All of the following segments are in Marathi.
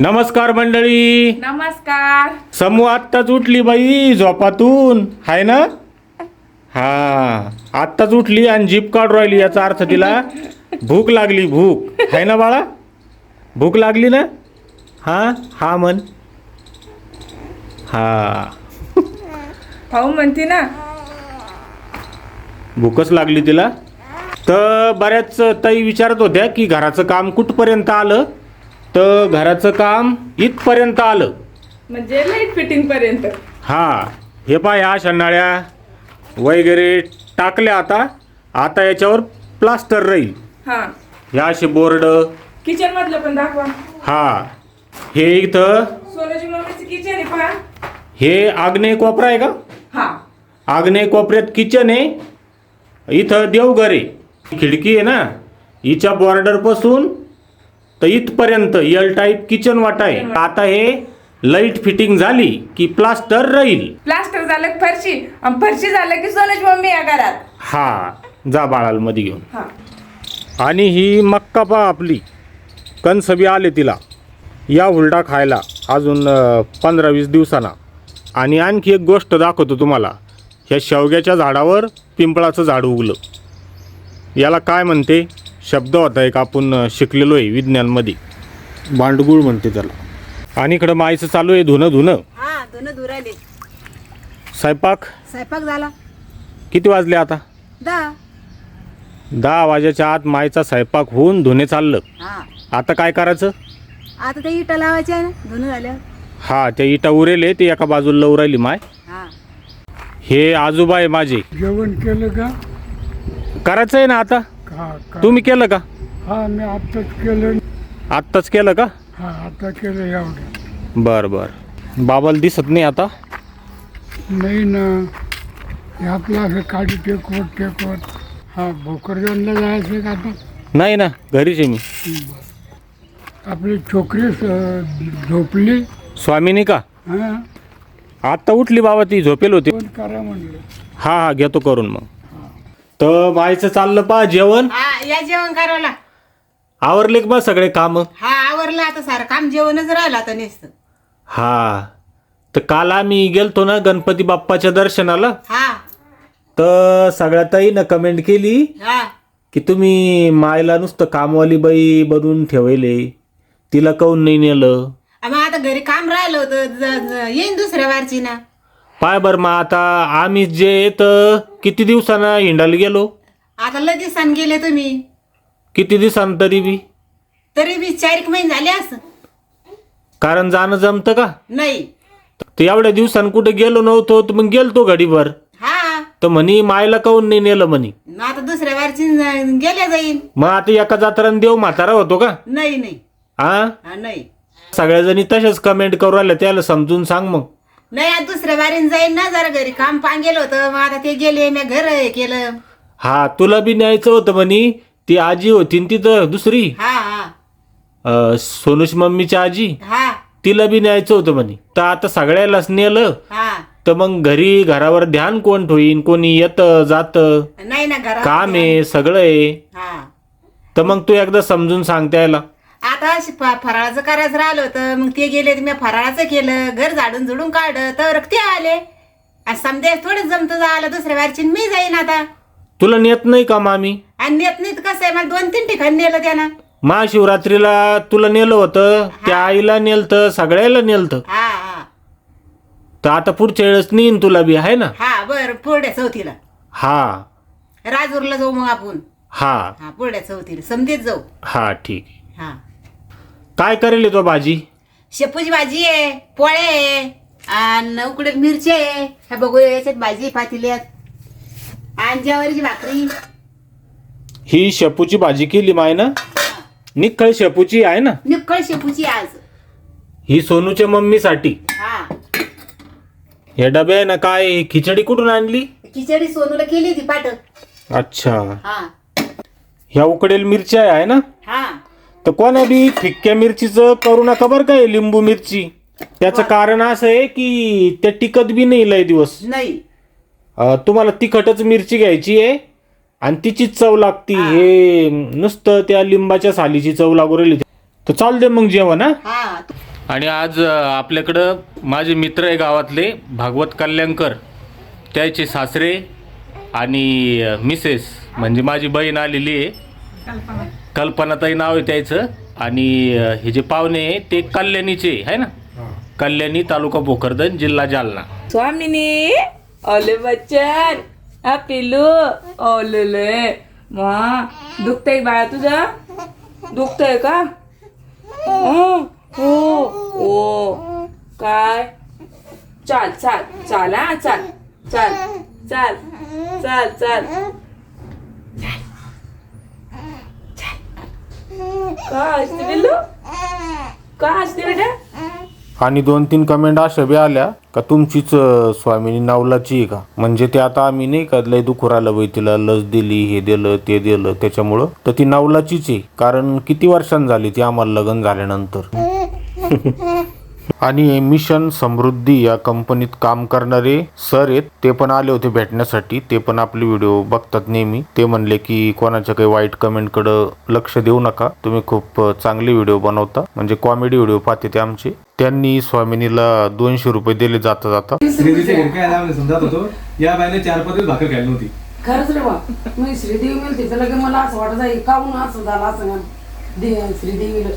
नमस्कार मंडळी. नमस्कार. समूह आत्ताच उठली बाई झोपातून. हाय ना? हा. आत्ताच उठली आणि जीप काढू राहिली याचा अर्थ तिला. भूक लागली भूक. हाय ना बाळा? भूक लागली ना? हा? हा मन हा. भाऊ म्हणते ना. भूकच लागली तिला. तर बऱ्याच ताई विचारत होत्या की घराचं काम कुठपर्यंत आलं? तर घराचं काम इथपर्यंत आलं. म्हणजे लाइट फिटिंग पर्यंत. हा हे पहा ह्या शनाळ्या वगैरे टाकल्या आता. आता याच्यावर प्लास्टर राहील. हा. ह्या असे बोर्ड. किचन मधलं पण दाखवा. हा. हे इथं. सोनाची मम्मीचं किचन आहे पहा. हे आग्नेय कोपरा आहे का? हा. आग्नेय कोपऱ्यात किचन आहे. इथं देवघर आहे. खिडकी आहे ना. हिच्या बॉर्डरपासून तर इथपर्यंत एल टाईप किचन वाटा आहे आता हे लाइट फिटिंग झाली की प्लास्टर राहील. प्लास्टर झालं की फरशी. आणि फरशी झालं की सोनाची मम्मी या घरात. हा जा बाळाला मध्ये घेऊन. हा. आणि ही मक्का पा आपली. कंस बी आले तिला. या हुलडा खायला अजून पंधरा वीस दिवसांना. आणि आणखी एक गोष्ट दाखवतो तुम्हाला. ह्या शेवग्याच्या झाडावर पिंपळाचं झाड उगलं. याला काय म्हणते? शब्द होता एक आपण शिकलेलो आहे विज्ञानमध्ये. बांडगुळ म्हणते त्याला. आणि इकडं मायचं चालू आहे धुणं धुणं. हा आले स्वयंपाक? स्वयंपाक झाला. किती वाजले आता? दहा. दहा वाजेच्या आत मायचा स्वयंपाक होऊन धुणे चाललं. हा. आता काय करायचं? आता ते इटा लावायचे आहे ना धुणं झाल्यावर. हा त्या इटा उरेले ते एका बाजूला लव राहिली माय. हा. हे आजोबा आहे माझे. जेवण केलं का? करायचं आहे ना आता? का? तुम्ही केलं का? हा मी आत्ताच केलं. आत्ताच केलं का? हा आता केलं एवढं. बर बर. बाबाला दिसत नाही आता? नाही ना. हे आपलं असं काडी टेकवत टेकवत. हा भोकरदनला जायचं का आता? नाही ना घरीच आहे मी. आपली छोकरी स- झोपली. स्वामिनी का? हा. आत्ता उठली बाबा ती झोपेल होती. करा म्हणलं. हा हा घेतो करून मग. तर मायचं चाललं पा जेवण. हा या जेवण करायला. आवरले का बा सगळे काम. हा आवरलं आता सारं. काम जेवणच राहिलं आता नुसतं. हा. तर काल आम्ही गेलतो ना गणपती बाप्पाच्या दर्शनाला. हा. तर सगळ्या ताईनं कमेंट केली हा. की तुम्ही मायला नुसतं कामवाली बाई बनवून ठेवले. तिला काऊन नाही नेलं? मग आता घरी काम राहिलं होतं. ज- ज- येईन दुसऱ्या वारची ना. पाय बर मग आता आम्ही जे तर किती दिवसानं हिंडायला गेलो? आता लगेच सण गेले तुम्ही. किती दिवसानं तरी बी? तरी बी चार एक महिने झाले असं. कारण जाणं जमतं का? नाही. तर एवढ्या दिवसानं कुठे गेलो नव्हतो तर मग गेलतो घडीभर. हा. तर म्हणी मायला काऊन नाही नेलं म्हणी? मग आता दुसऱ्या वारची गेल्या जाईन. मग आता एका जात्रानं देव म्हातारा होतो का? नाही नाही. हा हा नाही. सगळ्या जणी तशाच कमेंट करू राहिल्या त्याला समजून सांग मग. नाही आज दुसऱ्या वारीन जाईन ना जरा घरी काम पांगेल होतं. मग आता ते गेले मी घर हे केलं. हा तुला बी न्यायचं होतं म्हणी. ती आजी होती न तिथं दुसरी? हा हा. अं, सोनूश मम्मीची आजी? हा. तिला बी न्यायचं होतं म्हणे. तर आता सगळ्यालाच नेलं. हा. तर मग घरी घरावर ध्यान कोण ठेवीन? कोणी येतं जातं? नाही ना घरात काम आहे सगळं आहे. हा. तर मग तू एकदा समजून सांग त्याला. आता फराळाचं करायचं राहिलं होतं मग ते गेले मी फराळाचं केलं घर झाडून झुडून काढलं तर ते आले. आणि समजा थोडं जमतं झालं दुसऱ्या वारची मी जाईन आता. तुला नेत नाही का मामी? आणि नेत नाही कसं आहे मला दोन तीन ठिकाणी नेलं त्यानं. महाशिवरात्रीला तुला नेलं होतं त्या आईला नेलतं सगळ्याला नेलतं. हा हा. तर आता पुढच्या वेळेस नेईन तुला बी आहे ना? हा बर पुढल्या चौथीला. हा. राजूरला जाऊ मग आपण. हा. हा पुढल्या चौथीला समजेत जाऊ. हा ठीक. आहे हा. काय करेल तो भाजी? शेपूची भाजी आहे पोळे आहे आणि उकडे मिरची आहे. ह्या बघू याच्यात भाजी पातील्यात. आणि ज्वारीची भाकरी. ही शेपूची भाजी केली माय ना? निखळ शेपूची आहे ना? निक्कळ शेपूची आज. ही सोनूच्या मम्मीसाठी. हा. हे डबे आहे ना काय खिचडी कुठून आणली? खिचडी सोनूला केली होती पाठ अच्छा. हा. ह्या उकडेल मिरच्या आहे ना? हा. तर कोणा बी? फिक्क्या मिरचीचं करू नका बरं काय लिंबू मिरची. त्याचं कारण असं आहे की ते टिकत बी नाही लय दिवस. नाही. अं, तुम्हाला तिखटच मिरची घ्यायची आहे आणि तिचीच चव लागती. हे. नुसतं त्या लिंबाच्या सालीची चव लागू राहिली. तर चालू दे मग जेवण हा. हा. आणि आज अ, आपल्याकडं माझे मित्र आहे गावातले भागवत कल्याणकर. त्याचे सासरे आणि अ, मिसेस म्हणजे माझी बहीण आलेली आहे. कल्पनाताई नाव आहे त्याचं. आणि हे जे पाहुणे आहे ते कल्याणीचे आहे ना? कल्याणी तालुका भोकरदन जिल्हा जालना. स्वामिनी ओले बच्चन हा पिलू ओलेले मा दुखतंय बाळा तुझं? दुखतंय का? हं, हो. ओ काय? चाल चाल चाल हा चाल. चाल चाल चाल चाल. बेटा? आणि दोन तीन कमेंट अशा बी आल्या का तुमचीच अ, स्वामिनी नावलाची आहे का? म्हणजे ते आता आम्ही नाही का लय दुखू राहिलं बाई तिला लस दिली हे दिलं ते दिलं त्याच्यामुळं. तर ती नावलाचीच आहे. कारण किती वर्षांनी झाली ती आम्हाला लग्न झाल्यानंतर? आणि मिशन समृद्धी या कंपनीत काम करणारे सर आहेत ते पण आले होते भेटण्यासाठी. ते पण आपले व्हिडिओ बघतात नेहमी. ते म्हणले की कोणाच्या काही वाईट कमेंटकडं लक्ष देऊ नका. तुम्ही खूप चांगले व्हिडिओ बनवता. म्हणजे कॉमेडी व्हिडिओ पाहते ते आमचे. त्यांनी स्वामिनीला दोनशे रुपये दिले जाता जाता. समजत होतो. या बाईने चार पाच भाकर खायला नव्हती. खरंच रे बा मी श्रीदेवी मिळते. तर लगे मला असं वाटत आहे काहून असं झालं असं श्रीदेवीला.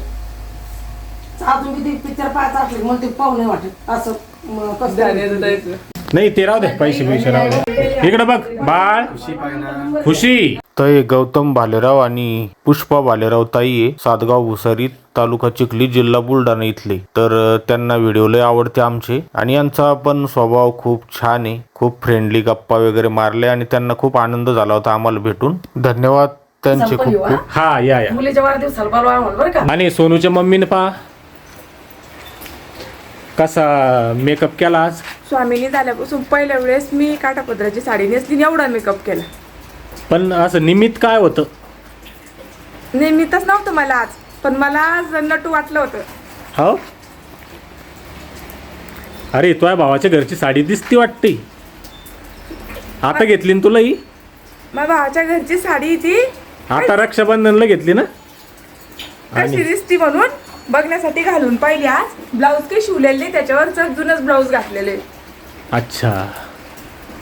अजून किती पिक्चर पाहायचा असले ते पाहू नाही वाटत. असं म, कसं तरी. नाही ते राहू दे पैसे पैसे राहू दे. इकडे बघ बाळ. खुशी. तर गौतम भालेराव आणि पुष्पा भालेराव ताई आहे सातगाव भुसारी तालुका चिखली जिल्हा बुलढाणा इथले. तर अ, त्यांना व्हिडिओ लय आवडते आमचे. आणि यांचा पण स्वभाव खूप छान आहे. खूप फ्रेंडली गप्पा वगैरे मारले आणि त्यांना खूप आनंद झाला होता आम्हाला भेटून. धन्यवाद त्यांचे खूप खूप हा या या. मुलीच्या वाढदिवसाला बोलवा म्हणून बरं का? आणि सोनूच्या मम्मीने पहा. कसा मेकअप केला आज? स्वामिनी झाल्यापासून पहिल्या वेळेस मी काठापदराची साडी नेसली एवढा मेकअप केला. पण असं निमित्त काय होतं? नेहमीतच नव्हतं मला आज पण मला आज नटू वाटलं होतं. हो? अरे तुझ्या भावाच्या घरची साडी दिसती वाटते. आता घेतली ना तुला ही? माझ्या भावाच्या घरची साडी ती आता रक्षाबंधनला घेतली ना? कशी दिसती म्हणून? बघण्यासाठी घालून पाहिली. आज ब्लाऊज काही शिवलेले त्याच्यावर जुनच ब्लाऊज घातलेले. अच्छा.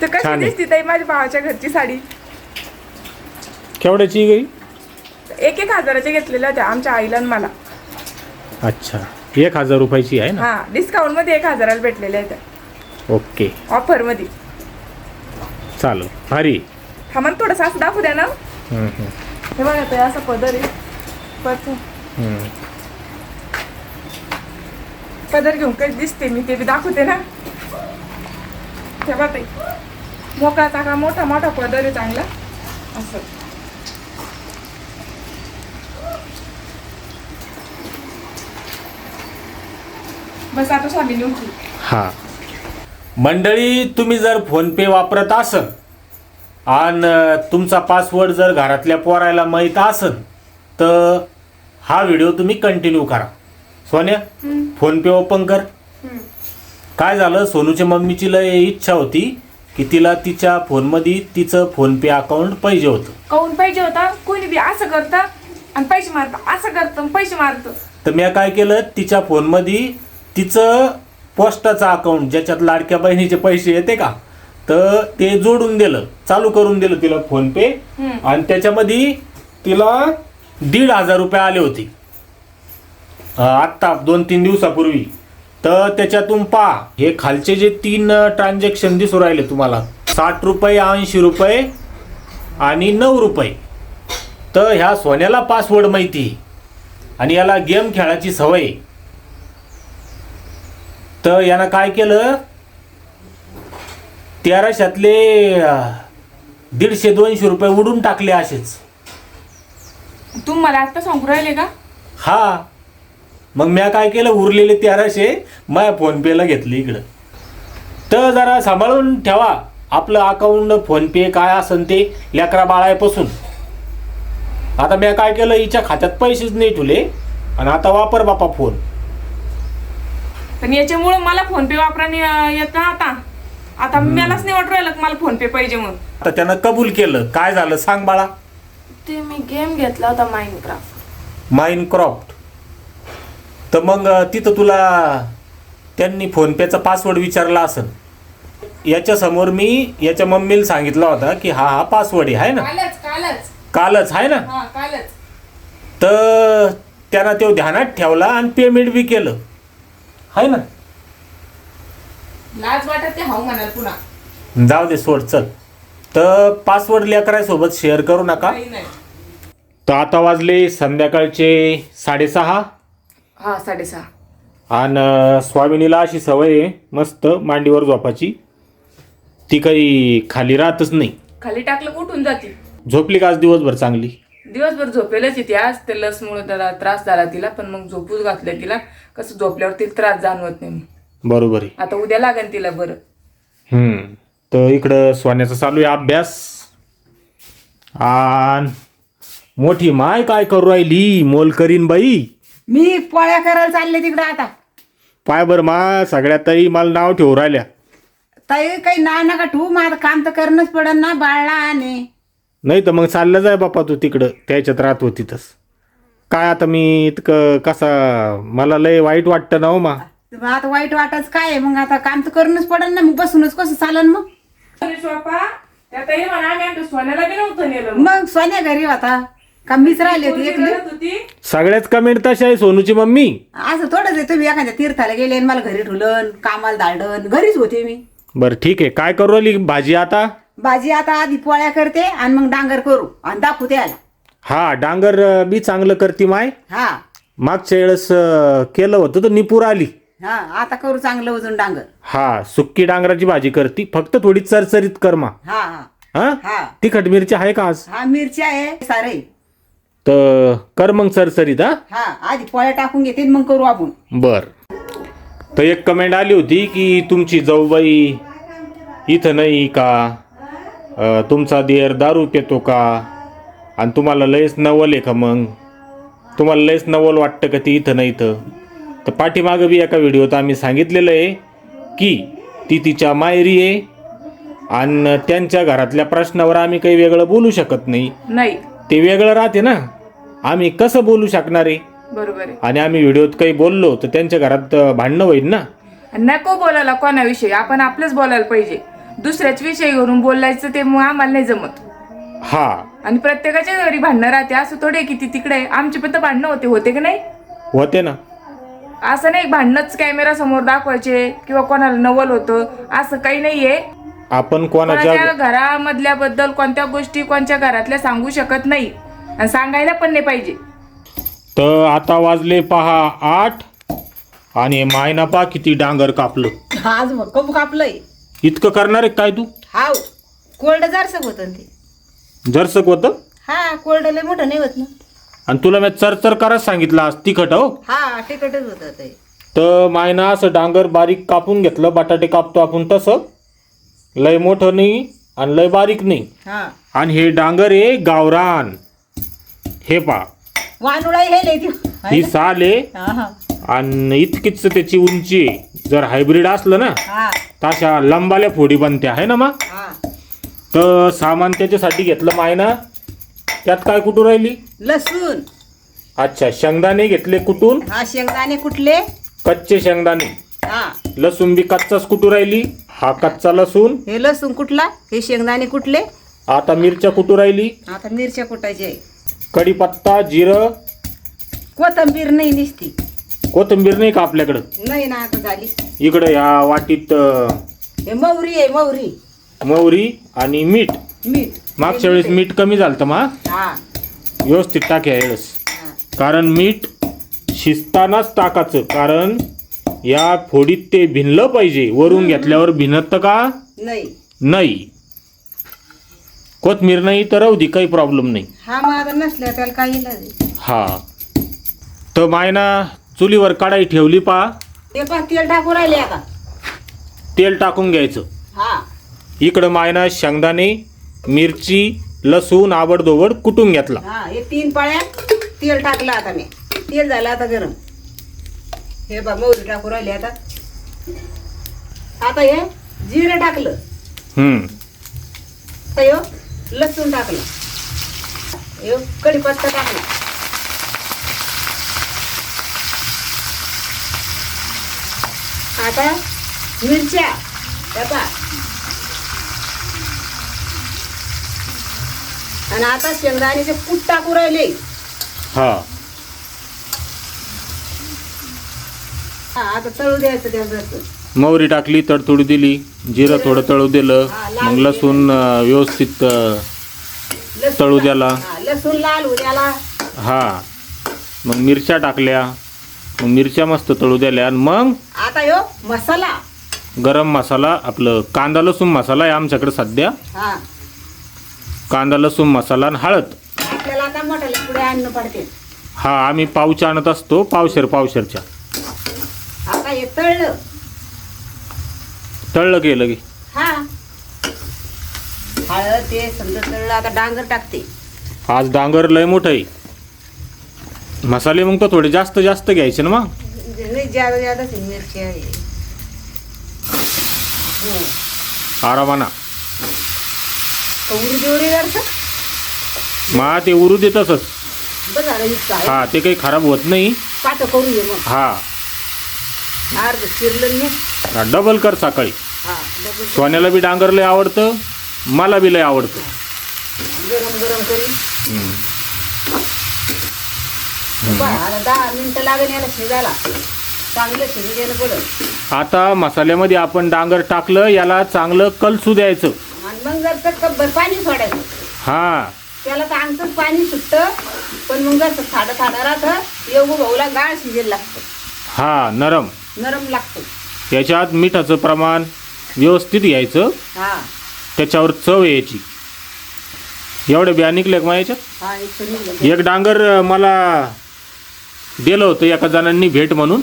तर कशी. दिसती ताई माझ्या भावाच्या घरची साडी? केवढ्याची गई एक एक हजाराच्या घेतलेल्या होत्या आमच्या आईला आणि मला. अच्छा. एक हजार रुपयाची आहे ना? हा डिस्काउंटमध्ये एक हजाराला भेटलेल्या आहेत. ओके. ऑफरमध्ये चालेल. भारी. हा मग थोडंसं असं दाखवू द्या ना. हे बघा असं पदर आहे. हम्म. पदर घेऊन काही दिसते मी ते बी दाखवते ना. ठेवा ताई. मोकळा चांगला मोठा मोठा पदर आहे चांगला. असं. बस आता स्वामी हा. मंडळी तुम्ही जर फोन पे वापरत असन आणि तुमचा पासवर्ड जर घरातल्या पोरायला माहीत असन तर हा व्हिडिओ तुम्ही कंटिन्यू करा. सोन्या फोन पे ओपन कर. काय झालं? सोनूच्या मम्मीची लय इच्छा होती की तिला तिच्या फोनमध्ये तिचं फोन पे अकाउंट पाहिजे होतं. काऊन पाहिजे होता. कोणी बी असं करतं आणि पैसे मारतं. असं करतं आणि पैसे मारतं. तर मी काय केलं? तिच्या फोनमध्ये तिचं पोस्टाचं अकाउंट ज्याच्यात लाडक्या बहिणीचे पैसे येते का? तर ते जोडून दिलं. चालू करून दिलं तिला फोन पे आणि त्याच्यामध्ये तिला दीड हजार रुपये आले होते. आत्ता दोन तीन दिवसापूर्वी. तर त्याच्यातून पहा हे खालचे जे तीन ट्रान्झॅक्शन दिसू राहिले तुम्हाला. साठ रुपये ऐंशी रुपये आणि नऊ रुपये. तर ह्या सोन्याला पासवर्ड माहिती. आणि याला गेम खेळायची सवय. तर यानं काय केलं? तेराशेतले दीडशे दोनशे रुपये उडून टाकले असेच. तुम्ही मला आता सांगू राहिले का? हा. मग म्या काय केलं उरलेले तेराशे माझ्या फोनपेला घेतले इकडं. तर जरा सांभाळून ठेवा. आपलं अकाउंट फोनपे काय असन ते लेकरा बाळापासून. आता मी काय केलं हिच्या खात्यात पैसेच नाही ठेवले. आणि आता वापर बापा फोन. पण याच्यामुळं मला फोन पे वापराने येत ना आता. आता मलाच नाही वाटू राहिलं की मला फोन पे पाहिजे म्हणून. आता त्यानं कबूल केलं. काय झालं सांग बाळा. ते मी गेम घेतला होता माइनक्राफ्ट माइनक्रॉफ्ट तर मग तिथं तुला त्यांनी फोनपेचा पासवर्ड विचारला असेल. याच्या समोर मी याच्या मम्मीला सांगितला होता की हा हा पासवर्ड आहे ना? कालच कालच. कालच आहे ना? हा कालच. तर त्यानं तो ध्यानात ठेवला आणि पेमेंट बी केलं. आहे ना? लाज वाटत ते हाऊ म्हणाल पुन्हा. जाऊ दे सोड चल. तर पासवर्ड लेकरासोबत शेअर करू नका. काही नाही. तर आता वाजले संध्याकाळचे साडेसहा. हा साडेसहा. आणि स्वामिनीला अशी सवय आहे मस्त मांडीवर झोपाची ती काही खाली राहतच नाही. खाली टाकलं कुठून जाते. झोपली का आज दिवसभर चांगली? दिवसभर झोपेलच येते आज ते लसमुळे त्याला त्रास झाला तिला पण मग झोपूच घातलं तिला. कसं झोपल्यावर तिला त्रास जाणवत नाही. बरोबर आहे. आता उद्या लागेल तिला बरं. हम्म. तर इकडं सोन्याचा चालू आहे अभ्यास. आणि मोठी माय काय करू राहिली? मोल करीन बाई. मी पोळ्या करायला चालले तिकडे आता. पाय बर मा सगळ्यात ताई मला नाव ठेवू राहिल्या. ताई काही ना नका ठेवू माझं काम तर करणंच पडन ना बाळला आणि. नाही तर मग चाललं जाय बापा तू तिकडं त्याच्यात राहत होती तस. काय आता मी इतकं कसा मला लय वाईट वाटतं ना हो मा. मग आता वाईट वाटच काय आहे? मग आता काम तर करणंच पडन ना मग बसूनच कसं चालन मग? बापा त्या ताई म्हणा आम्ही आमच्या सोन्याला बी नव्हतं नेलं. मग सोन्या घरी होता. का मीच राहिले होते एकली करत होती? सगळ्याच कमेंट तशा आहे सोनूची मम्मी. असं थोडंच आहे तुम्ही एखाद्या तीर्थाला गेले आणि मला घरी ठुलन कामाला धाडन घरीच होते मी. बरं ठीक आहे. काय करू राहिली भाजी आता? भाजी आता आधी पोळ्या करते आणि मग डांगर करू आणि दाखवू त्याला हा डांगर अं, बी चांगलं करती माय. हा. मागच्या वेळेस अं, केलं होतं तर निपूर आली. हा आता करू चांगलं वजून डांगर. हा सुक्की डांगराची भाजी करती. फक्त थोडी चरचरीत कर मा. हा हा. हा? हा. तिखट मिरची आहे का आज? हा मिरची आहे सारे. तर कर मग चरचरीत हा? हा आधी पोळ्या टाकून घेते मग करू आपण. बर. तर एक कमेंट आली होती की तुमची जाऊबाई इथं नाही का? अं, तुमचा देर दारू पितो का? आणि तुम्हाला लयच नवल आहे का मग? तुम्हाला लयच नवल वाटतं का ती इथं नाही इथं? तर पाठीमागं बी एका व्हिडिओत आम्ही सांगितलेलं आहे की ती तिच्या मायरी आहे आणि त्यांच्या घरातल्या प्रश्नावर आम्ही काही वेगळं बोलू शकत नाही. नाही. ते वेगळं राहते ना? आम्ही कसं बोलू शकणार? आहे बरोबर आहे. आणि आम्ही व्हिडिओत काही बोललो तर त्यांच्या घरात भांडणं होईल ना? नको बोलायला कोणाविषयी आपण आपलंच बोलायला पाहिजे. दुसऱ्याच विषयी घेऊन बोलायचं ते मग आम्हाला नाही जमत. हा. आणि प्रत्येकाच्या घरी भांडणं राहते असं थोडे की ती तिकडे आहे. आमची पण तर भांडणं होते होते की नाही? होते ना. असं नाही भांडणच कॅमेरा समोर दाखवायचे किंवा कोणाला नवल होतं असं काही नाहीये आपण कोणाच्या कोणाच्या घरामधल्या बद्दल कोणत्या गोष्टी कोणत्या घरातल्या सांगू शकत नाही. आणि सांगायला पण नाही पाहिजे. तर आता वाजले पहा आठ आणि मायना पा किती डांगर कापलं. आज मग कबू कापलंय. इतकं करणार आहे काय तू? हाव कोल्ड जारसक होतं ते. जरसक होतं? हा कोल्ड लय मोठं नाही होत ना. आणि तुला मी चरचर करायला सांगितलं आज तिखट हो? हा तिकटच होतं ते. तर मायना असं डांगर बारीक कापून घेतलं बटाटे कापतो आपण तसं. लय मोठं नाही आणि लय बारीक नाही. हा. आणि हे डांगर आहे गावरान. हे पा वानुळा हे ही साल आहे. हा हा. आणि इतकीच त्याची उंची आहे. जर हायब्रिड असलं ना हा. तशा लंबाल्या फोडी बनत्या आहे ना मग? हा. तर सामान त्याच्यासाठी घेतलं मायना. त्यात काय कुठून राहिली? लसूण. अच्छा शेंगदाणे घेतले कुटून हा शेंगदाणे कुठले? कच्चे शेंगदाणे. हा. लसूण बी कच्चाच कुठून राहिली? हा कच्चा लसूण. हे लसूण कुठला? हे शेंगदाणे कुठले? आता मिरच्या कुठून राहिली? आता मिरच्या कुटायचे कढीपत्ता जिरं. कोथंबीर नाही दिसती. कोथिंबीर नाही का आपल्याकडं? नाही ना आता झाली. इकडं या वाटीत अं, हे मौरी आहे मौरी. मोहरी आणि मीठ. मीठ. मागच्या वेळेस मीठ कमी झालं तर मा हा. व्यवस्थित टाक या वेळेस. हा. कारण मीठ शिजतानाच टाकायचं. कारण या फोडीत ते भिनलं पाहिजे. वरून घेतल्यावर भिनत का? नाही. नाही. कोथमीर नाही तर राहू दे काही प्रॉब्लेम नाही. हा मग आता नसल्या त्याला काही नाही. हा. तर मायना चुलीवर कढाई ठेवली पा. ते पण तेल टाकू राहिले आता. तेल टाकून घ्यायचं. हा. इकडं मायना शेंगदाणे मिरची लसूण आवडदोबड कुटून घेतला. हा हे तीन पाळ्या तेल टाकलं आता मी. तेल झालं आता गरम. हे बा मोहरी टाकू राहिली आता. आता हे जिरं टाकलं. हम्म. लसूण टाकलं. कढीपत्ता टाकला. आता मिरच्या. त्याचा आणि आता शेंगदाण्याचे कूट टाकू राहिले. हा. हा आता तळू द्यायचं त्याचं मोहरी टाकली तडतोडी दिली जिरं थोडं तळू दिलं मग लसूण व्यवस्थित तळू द्याला. हा, लसूण लाल उद्याला हा. मग मिरच्या टाकल्या. मग मिरच्या मस्त तळू द्याल्या. आणि मग आता यो मसाला. गरम मसाला आपलं कांदा लसूण मसाला आहे आमच्याकडे सध्या. हा. कांदा लसूण मसाला आणि हळद. आपल्याला आता मोठ्याला पुढे आणणं पडते. हा आम्ही पावच्या आणत असतो पावशेर पावशेरच्या. आता हे तळलं. तळलं गेलं की हा. हळद ते समजा तळलं आता डांगर टाकते. आज डांगर लय मोठं आहे. मसाले मग तो थोडे जास्त जास्त घ्यायचे ना मग? नाही ज्यादा ज्यादा सी मिरची आहे. आरामाना. उरी जोरी जरसं मा ते उरू दे तसंच. बस झालं इतकं आहे. हा ते काही खराब होत नाही. पाठ करू ये मग. हा. अर्ध चिरलं मी. डबल कर सकाळी. हा सोन्याला बी डांगर लय आवडतं मला बी लय आवडतं. गरम गरम दहा मिनिटं लागेल याला शिजायला चांगलं शिजू देणं पडत आता मसाल्यामध्ये आपण डांगर टाकलं याला चांगलं कलसू द्यायचं. आणि मग जर तर कब्बर पाणी सोडायचं हा. त्याला तर अंगच पाणी सुटतं पण मग जर थाडं थाडं राहतं येऊ भाऊला गाळ शिजेल लागतं हा नरम. नरम लागतं. याच्यात मिठाचं प्रमाण व्यवस्थित घ्यायचं हा. त्याच्यावर चव यायची. एवढे बिया निघले का याच्यात हा एक तर निघलं. एक डांगर अं, मला दिलं होतं एका जणांनी भेट म्हणून.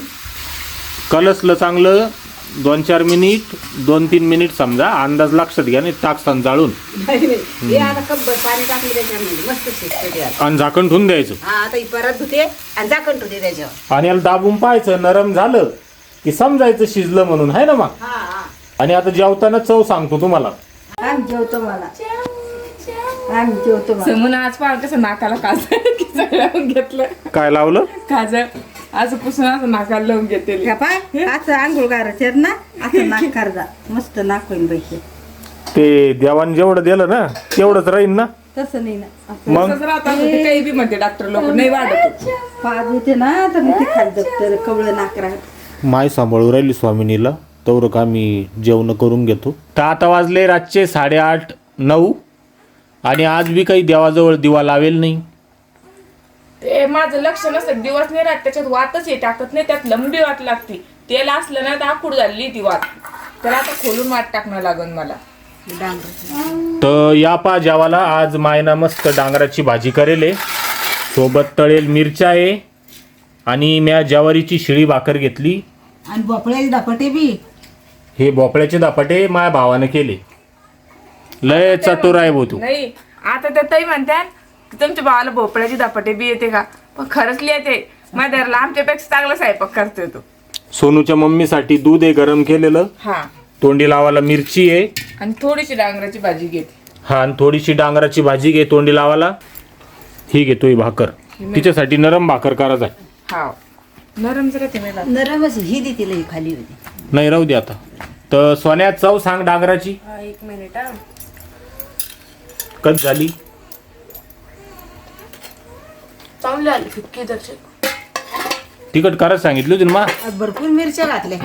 कलसलं चांगलं दोन चार मिनिट दोन तीन मिनिट समजा अंदाज लक्षात घ्या नाही टाकसान जाळून. नाही, नाही. हे आता कब्बर पाणी टाकलं त्याच्यामध्ये मस्त शिजतं ते आता. आणि झाकण ठेवून द्यायचं. हा आता ही परत धुते आणि झाकण ठेवते त्याच्यावर. आणि याला दाबून पाहायचं नरम झालं की समजायचं शिजलं म्हणून. आहे ना मग? हा. आणि आता जेवताना चव सांगतो तुम्हाला. आम्ही जेवतो मला. आम्ही जेवतो मला. समून आज पाहा कसं नाकाला काजळ लावून घेतलं. काय लावलं? काजळ. आज पुसून असं नाकाला लावून घेतली का पाय असं आंघोळ करायचं ना. असं नाक करजा मस्त नाक होईन पैसे ते देवान जेवढं दिलं ना तेवढंच राहील ना? तसं नाही ना. मग? तसंच राहतात ते काही बी म्हणते डॉक्टर लोक नाही वाढत. पाच होते ना तर मी ते खाली दप्तर कवळं नाक राहत. माय सांभाळू राहिली स्वामिनीला. तवरक आम्ही जेवण करून घेतो. तर आता वाजले रातचे साडेआठ नऊ. आणि आज बी काही देवाजवळ दिवा लावेल नाही. ते माझं लक्ष नसतं. दिवस नाही राहत त्याच्यात वातच हे टाकत नाही त्यात लंबी वाट लागते. तेल असलं ना तर आखूड झाली ती वात. त्याला आता खोलून वाट टाकणं लागन मला. तर या पा जेवाला. आज मायना मस्त डांगराची भाजी करेल आहे. सोबत तळेल मिरच्या आहे. आणि म्या ज्वारीची शिळी भाकर घेतली. आणि भोपळ्याची धपाटे बी. हे भोपळ्याचे दापाटे माझ्या भावानं केले. लय चटोर आहे भाऊ तू. नाही आता त्या ताई म्हणतात की तुमच्या भावाला भोपळ्याची धपाटे बी येते का? पण खरंच लिहिते माझ्या घरला आमच्यापेक्षा चांगला स्वयंपाक करतोय तो. सोनूच्या मम्मीसाठी दूध आहे गरम केलेलं. हा. तोंडी लावायला मिरची आहे. आणि थोडीशी डांगराची भाजी घेते. हा आणि थोडीशी डांगराची भाजी घे तोंडी लावाला ही घेतो ही भाकर तिच्यासाठी नरम भाकर करायचा आहे हा नरम जरा ते. नरमच ही दी तिला ही खाली होती. नाही राहू दे आता. तर सोन्या चव सांग डांगराची. हा, एक मिनिट हा. कच झाली? चांगली आली फिक्की दर्शक तिकट करायला सांगितली होती ना मा? आज भरपूर मिरच्या घातल्या.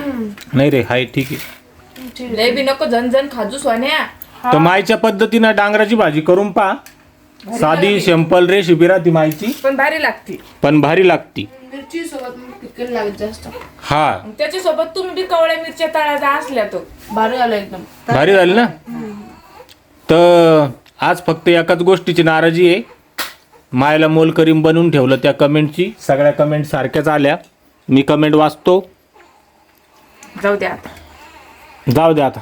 नाही रे हाय ठीक आहे. लय बी नको खाजू सोन्या. तर मायच्या पद्धतीनं डांगराची भाजी करून पा. साधी सिंपल रेसिपी राहती मायची पण भारी लागते. पण भारी लागती. मिरची सोबत लागत जास्त. हा. त्याच्यासोबत तुम्ही बी कवळ्या मिरच्या तळायच्या असल्या तो भारी आला एकदम. भारी झाली ना? तर आज फक्त एकाच गोष्टीची नाराजी आहे. मायला मोल करीम बनवून ठेवलं त्या कमेंटची. सगळ्या कमेंट सारख्याच आल्या. मी कमेंट वाचतो. जाऊ द्या आता. जाऊ द्या आता.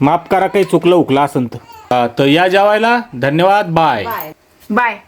माफ करा काही चुकलं उकलं असन तर. हा, तर या जेवायला धन्यवाद. बाय. बाय. बाय.